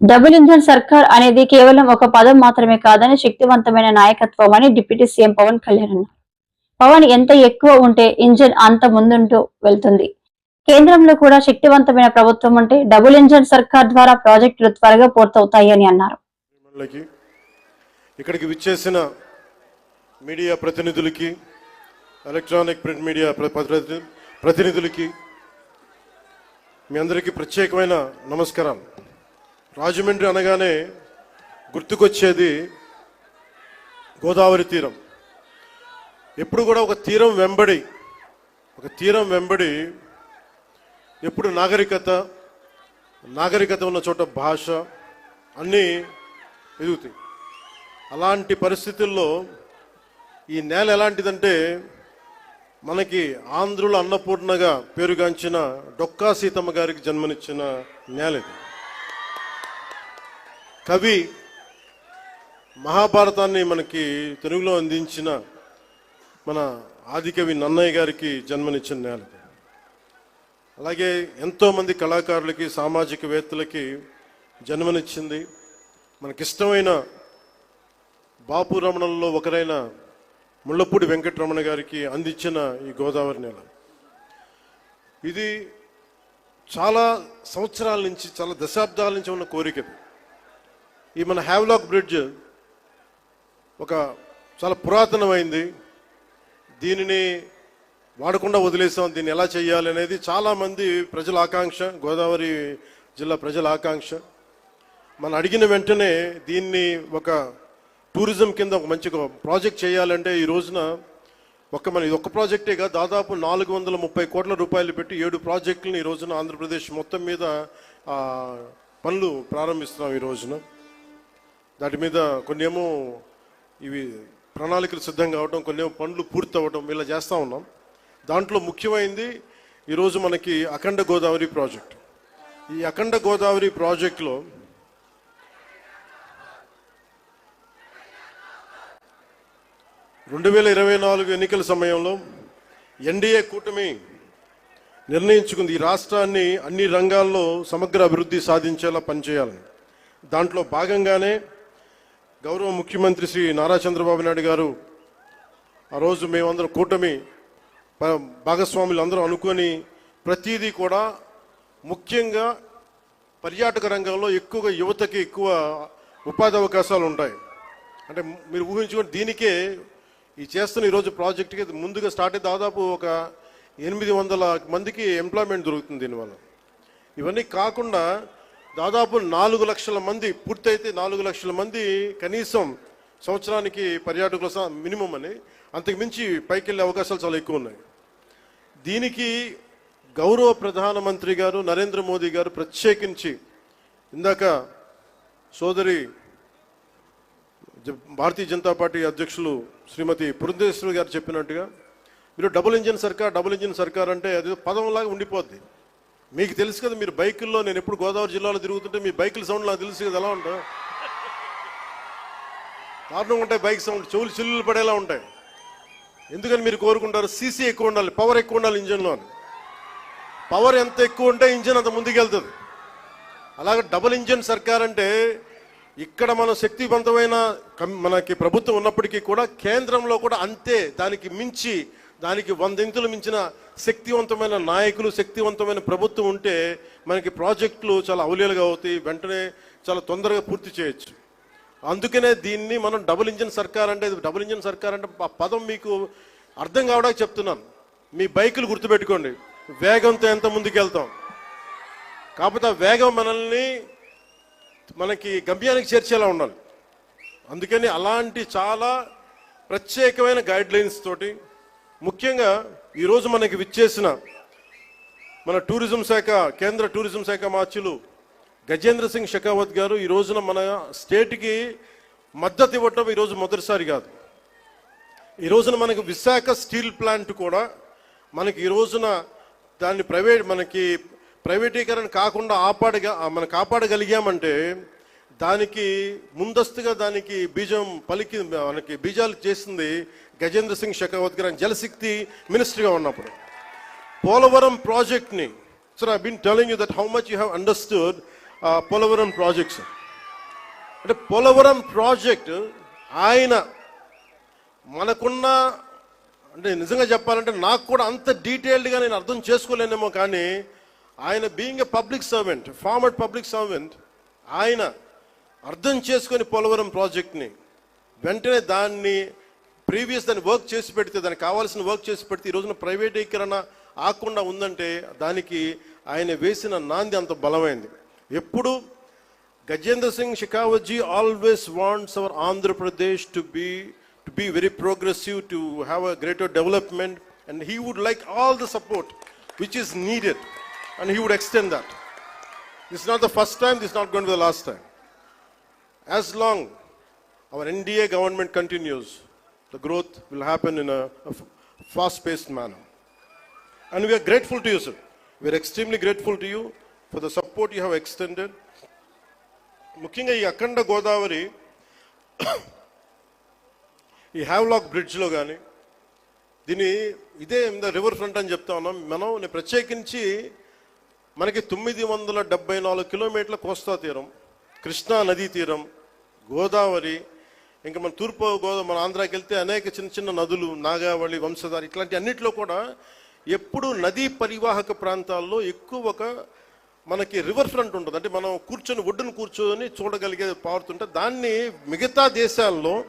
Double engine సర్కార్ అనేది కేవలం ఒక పదం మాత్రమే కాదని శక్తివంతమైన నాయకత్వం అని డిప్యూటీ సీఎం పవన్ కళ్యాణ్ అన్నారు. పవన్ ఎంత ఎక్కువ ఉంటే ఇంజన్ అంత ముందుంటూ వెళ్తుంది. కేంద్రంలో కూడా శక్తివంతమైన ప్రభుత్వం ఉంటే డబుల్ ఇంజన్ సర్కార్ ద్వారా ప్రాజెక్టులు త్వరగా పూర్తవుతాయి అని అన్నారు. ఇక్కడికి విచ్చేసిన మీడియా ప్రతినిధులకి ఎలక్ట్రానిక్ ప్రింట్ మీడియా ప్రతినిధులకి మీ అందరికీ ప్రత్యేకమైన నమస్కారాలు. రాజమండ్రి అనగానే గుర్తుకొచ్చేది గోదావరి తీరం. ఎప్పుడు కూడా ఒక తీరం వెంబడి ఒక తీరం వెంబడి ఎప్పుడు నాగరికత నాగరికత ఉన్న చోట భాష అన్నీ ఎదుగుతాయి. అలాంటి పరిస్థితుల్లో ఈ నేల ఎలాంటిదంటే మనకి ఆంధ్రుల అన్నపూర్ణగా పేరుగాంచిన డొక్కా సీతమ్మ గారికి జన్మనిచ్చిన నేల ఇది. కవి మహాభారతాన్ని మనకి తెలుగులో అందించిన మన ఆదికవి నన్నయ్య గారికి జన్మనిచ్చిన నేల అలాగే ఎంతోమంది కళాకారులకి సామాజికవేత్తలకి జన్మనిచ్చింది. మనకిష్టమైన బాపు రమణంలో ఒకరైన ముళ్ళపూడి వెంకటరమణ గారికి అందించిన ఈ గోదావరి నేల. ఇది చాలా సంవత్సరాల నుంచి చాలా దశాబ్దాల నుంచి ఉన్న కోరిక ఈ మన హ్యావ్లాక్ బ్రిడ్జ్ ఒక చాలా పురాతనమైంది. దీనిని వాడకుండా వదిలేసాం. దీన్ని ఎలా చేయాలి అనేది చాలామంది ప్రజల ఆకాంక్ష గోదావరి జిల్లా ప్రజల ఆకాంక్ష. మనం అడిగిన వెంటనే దీన్ని ఒక టూరిజం కింద ఒక మంచి ప్రాజెక్ట్ చేయాలంటే ఈ రోజున ఒక మన ఇది ఒక ప్రాజెక్టేగా దాదాపు నాలుగు వందల ముప్పై కోట్ల రూపాయలు పెట్టి ఏడు ప్రాజెక్టులను ఈ రోజున ఆంధ్రప్రదేశ్ మొత్తం మీద పనులు ప్రారంభిస్తున్నాం ఈ రోజున. దాటి మీద కొన్ని ఏమో ఇవి ప్రణాళికలు సిద్ధం కావడం కొన్ని ఏమో పనులు పూర్తి అవ్వడం ఇలా చేస్తూ ఉన్నాం. దాంట్లో ముఖ్యమైనది ఈరోజు మనకి అఖండ గోదావరి ప్రాజెక్ట్. ఈ అఖండ గోదావరి ప్రాజెక్టులో రెండు వేల ఇరవై నాలుగు ఎన్నికల సమయంలో ఎన్డీఏ కూటమి నిర్ణయించుకుంది. ఈ రాష్ట్రాన్ని అన్ని రంగాల్లో సమగ్ర అభివృద్ధి సాధించేలా పనిచేయాలని. దాంట్లో భాగంగానే గౌరవ ముఖ్యమంత్రి శ్రీ నారా చంద్రబాబు నాయుడు గారు ఆ రోజు మేమందరం కూటమి భాగస్వాములు అందరూ అనుకొని ప్రతిదీ కూడా ముఖ్యంగా పర్యాటక రంగంలో ఎక్కువగా యువతకి ఎక్కువ ఉపాధి అవకాశాలు ఉంటాయి. అంటే మీరు ఊహించుకోండి దీనికే ఈ చేస్తున్న ఈరోజు ప్రాజెక్ట్కి ముందుగా స్టార్ట్ అయ్యి దాదాపు ఒక ఎనిమిది వందల మందికి ఎంప్లాయ్మెంట్ దొరుకుతుంది దీనివల్ల. ఇవన్నీ కాకుండా దాదాపు నాలుగు లక్షల మంది పూర్తయితే నాలుగు లక్షల మంది కనీసం సంవత్సరానికి పర్యాటకుల మినిమం అని. అంతకు మించి పైకి వెళ్ళే అవకాశాలు చాలా ఎక్కువ ఉన్నాయి. దీనికి గౌరవ ప్రధానమంత్రి గారు నరేంద్ర మోదీ గారు ప్రత్యేకించి ఇందాక సోదరి జ- భారతీయ జనతా పార్టీ అధ్యక్షులు శ్రీమతి పురంధేశ్వరి గారు చెప్పినట్టుగా మీరు డబుల్ ఇంజిన్ సర్కార్ డబుల్ ఇంజిన్ సర్కార్ అంటే అది పదంలాగా ఉండిపోద్ది. మీకు తెలుసు కదా మీరు బైకుల్లో నేను ఎప్పుడు గోదావరి జిల్లాలో తిరుగుతుంటే మీ బైకుల సౌండ్ నాకు తెలుసు కదా ఎలా ఉంటాయి? దారుణంగా ఉంటాయి బైక్ సౌండ్ చెవులు చిల్లులు పడేలా ఉంటాయి. ఎందుకని మీరు కోరుకుంటారు? సీసీ ఎక్కువ ఉండాలి పవర్ ఎక్కువ ఉండాలి ఇంజన్లో అని. పవర్ ఎంత ఎక్కువ ఉంటే ఇంజన్ అంత ముందుకెళ్తుంది. అలాగే డబుల్ ఇంజన్ సర్కార్ అంటే ఇక్కడ మన శక్తివంతమైన కం- మనకి ప్రభుత్వం ఉన్నప్పటికీ కూడా కేంద్రంలో కూడా అంతే దానికి మించి దానికి వందింతులు మించిన శక్తివంతమైన నాయకులు శక్తివంతమైన ప్రభుత్వం ఉంటే మనకి ప్రాజెక్టులు చాలా అవలీలుగా అవుతాయి వెంటనే చాలా తొందరగా పూర్తి చేయొచ్చు. అందుకనే దీన్ని మనం డబుల్ ఇంజిన్ సర్కార్ అంటే డబుల్ ఇంజిన్ సర్కార్ అంటే ఆ పదం మీకు అర్థం కావడానికి చెప్తున్నాను. మీ బైకులు గుర్తుపెట్టుకోండి. వేగంతో ఎంత ముందుకెళ్తాం. కాకపోతే ఆ వేగం మనల్ని మనకి గమ్యానికి చేర్చేలా ఉండాలి. అందుకని అలాంటి చాలా ప్రత్యేకమైన గైడ్ లైన్స్ తోటి ముఖ్యంగా ఈరోజు మనకి విచ్చేసిన మన టూరిజం శాఖ కేంద్ర టూరిజం శాఖ మార్చులు గజేంద్ర సింగ్ షెకావత్ గారు ఈ రోజున మన స్టేట్కి మద్దతు ఇవ్వటం ఈరోజు మొదటిసారి కాదు. ఈ రోజున మనకు విశాఖ స్టీల్ ప్లాంట్ కూడా మనకి ఈ రోజున దాన్ని ప్రైవేట్ మనకి ప్రైవేటీకరణ కాకుండా ఆపాడగా మనం కాపాడగలిగామంటే దానికి ముందస్తుగా దానికి బీజం పలికి మనకి బీజాలు చేసింది గజేంద్ర సింగ్ షెకావత్ గారు ఆయన జలశక్తి మినిస్టర్గా ఉన్నప్పుడు. పోలవరం ప్రాజెక్ట్ని sir I been telling you that how much you have understood Polavaram projects అంటే పోలవరం ప్రాజెక్ట్ ఆయన మనకున్న అంటే నిజంగా చెప్పాలంటే నాకు కూడా అంత డీటెయిల్డ్గా నేను అర్థం చేసుకోలేనేమో కానీ ఆయన being a public servant former public servant ఆయన అర్థం చేసుకొని పోలవరం ప్రాజెక్ట్ని వెంటనే దాన్ని ప్రీవియస్ దాన్ని వర్క్ చేసి పెడితే దానికి కావాల్సిన వర్క్ చేసి పెడితే రోజున ప్రైవేటీకరణ ఆకుండా ఉందంటే దానికి ఆయన వేసిన నాంది అంత బలమైంది. ఎప్పుడు Gajendra Singh Shekhawatji always wants our Andhra Pradesh to be to be very progressive to have a greater development and he would like all the support which is needed and he would extend that. This not the first time this not gone the last time as long our NDA government continues The growth will happen in a, a fast-paced manner. And we are grateful to you, sir. We are extremely grateful to you for the support you have extended. ముఖ్యంగా ఈ అఖండ గోదావరి ఈ Havelock బ్రిడ్జ్లో కానీ దీని ఇదే the river front అని చెప్తా ఉన్నాం మనం ప్రత్యేకించి మనకి తొమ్మిది వందల డెబ్బై నాలుగు కిలోమీటర్ల కోస్తా తీరం కృష్ణా నదీ తీరం గోదావరి ఇంకా మన తూర్పు గోదావరి మన ఆంధ్రాకి వెళ్తే అనేక చిన్న చిన్న నదులు నాగావళి వంశధార ఇట్లాంటి అన్నింటిలో కూడా ఎప్పుడు నదీ పరివాహక ప్రాంతాల్లో ఎక్కువ ఒక మనకి రివర్ ఫ్రంట్ ఉంటుంది. అంటే మనం కూర్చొని ఒడ్డును కూర్చొని చూడగలిగే పారుతుంటే దాన్ని మిగతా దేశాల్లో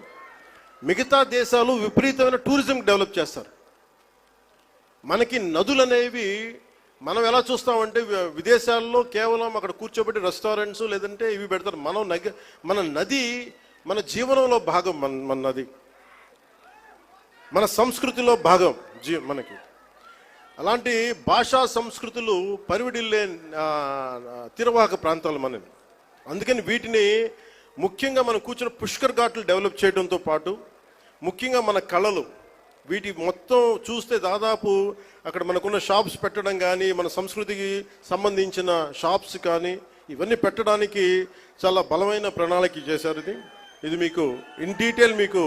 మిగతా దేశాలు విపరీతమైన టూరిజం డెవలప్ చేస్తారు. మనకి నదులు అనేవి మనం ఎలా చూస్తామంటే విదేశాల్లో కేవలం అక్కడ కూర్చోబెట్టి రెస్టారెంట్స్ లేదంటే ఇవి పెడతారు. మనం నగ మన నది మన జీవనంలో భాగం మన మనది. మన సంస్కృతిలో భాగం జీ మనకి. అలాంటి భాషా సంస్కృతులు పరివిడిల్లే తీరవాహక ప్రాంతాలు మనవి. అందుకని వీటిని ముఖ్యంగా మనం కూర్చున్న పుష్కర్ ఘాట్లు డెవలప్ చేయడంతో పాటు ముఖ్యంగా మన కళలు వీటి మొత్తం చూస్తే దాదాపు అక్కడ మనకున్న షాప్స్ పెట్టడం కానీ మన సంస్కృతికి సంబంధించిన షాప్స్ కానీ ఇవన్నీ పెట్టడానికి చాలా బలమైన ప్రణాళిక చేశారు ఇది. ఇది మీకు ఇన్ డీటెయిల్ మీకు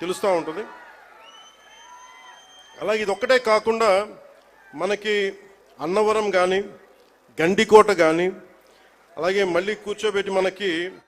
తెలుస్తూ ఉంటుంది. అలాగే ఇది ఒక్కటే కాకుండా మనకి అన్నవరం కానీ గండికోట కానీ అలాగే మళ్ళీ కూర్చోబెట్టి మనకి